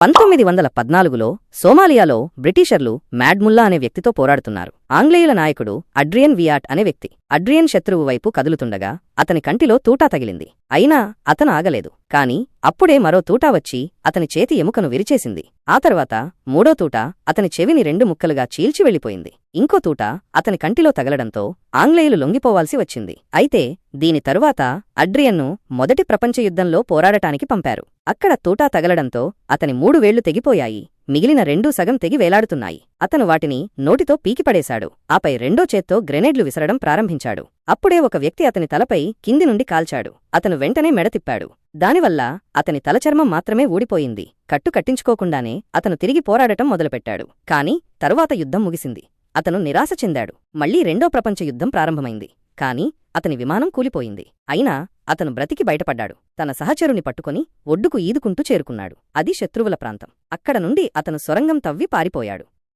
పంతొమ్మిది వందల పద్నాలుగులో సోమాలియాలో బ్రిటిషర్లు మ్యాడ్ముల్లా అనే వ్యక్తితో పోరాడుతున్నారు. ఆంగ్లేయుల నాయకుడు అడ్రియన్ వియాట్ అనే వ్యక్తి. అడ్రియన్ శత్రువు వైపు కదులుతుండగా అతని కంటిలో తూటా తగిలింది. అయినా అతను ఆగలేదు. కాని అప్పుడే మరో తూటా వచ్చి అతని చేతి ఎముకను విరిచేసింది. ఆ తర్వాత మూడో తూట అతని చెవిని రెండు ముక్కలుగా చీల్చి వెళ్ళిపోయింది. ఇంకో తూట అతని కంటిలో తగలడంతో ఆంగ్లేయులు లొంగిపోవాల్సి వచ్చింది. అయితే దీని తరువాత అడ్రియన్ను మొదటి ప్రపంచ యుద్ధంలో పోరాడటానికి పంపారు. అక్కడ తూటా తగలడంతో అతని మూడు వేళ్ళు తెగిపోయాయి. మిగిలిన రెండూ సగం తెగి వేలాడుతున్నాయి. అతను వాటిని నోటితో పీకిపడేశాడు. ఆపై రెండో చేత్తో గ్రెనేడ్లు విసరడం ప్రారంభించాడు. అప్పుడే ఒక వ్యక్తి అతని తలపై కింది నుండి కాల్చాడు. అతను వెంటనే మెడ తిప్పాడు. దానివల్ల అతని తలచర్మం మాత్రమే ఊడిపోయింది. కట్టు కట్టించుకోకుండానే అతను తిరిగి పోరాడటం మొదలుపెట్టాడు. కాని తరువాత యుద్ధం ముగిసింది. అతను నిరాశ చెందాడు. మళ్ళీ రెండో ప్రపంచ యుద్ధం ప్రారంభమైంది. కాని అతని విమానం కూలిపోయింది. అయినా అతను బ్రతికి బయటపడ్డాడు. తన సహచరుని పట్టుకొని ఒడ్డుకు ఈదుకుంటూ చేరుకున్నాడు. అది శత్రువుల ప్రాంతం. అక్కడ నుండి అతను సొరంగం తవ్వి పారిపోయాడు.